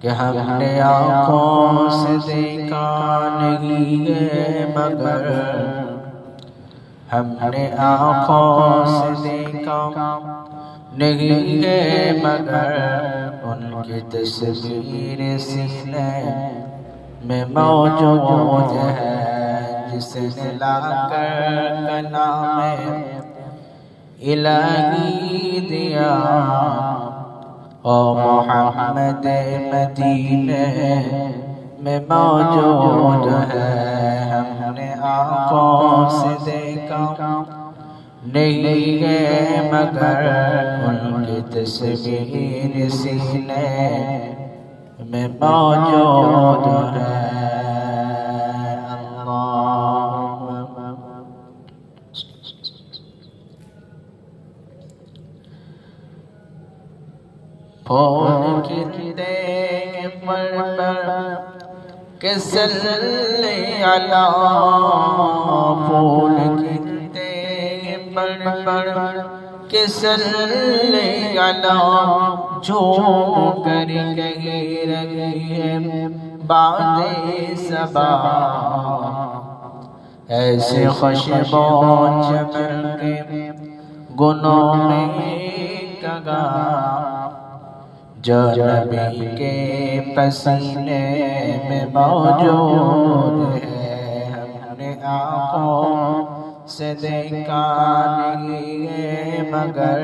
کہ ہم نے آنکھوں سے دیکھا نہیں ہے مگر ہم نے آنکھوں سے دیکھا نہیں ہے مگر ان کی تصویر سینے میں موجود ہے جس نے لا کر کلام الہی دیا او محمد مدینے میں موجود ہے۔ ہم نے آنکھوں سے دیکھا، نہیں ہے مگر ان کی تصویر سینے میں موجود ہے۔ پھول کتنے پر پر کسلی علا پھول کتنے پر پر کسلی علا جو کر گئی رگی ہے بعد سبا ایسے خوشبوں چمر کے گنوں میں کگا جو نبی کے پسینے میں موجود ہے۔ ہم نے آنکھوں سے دیکھا نہیں ہے، مگر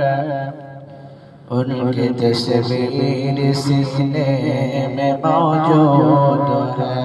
ان کے تصویر سینے میں موجود ہے۔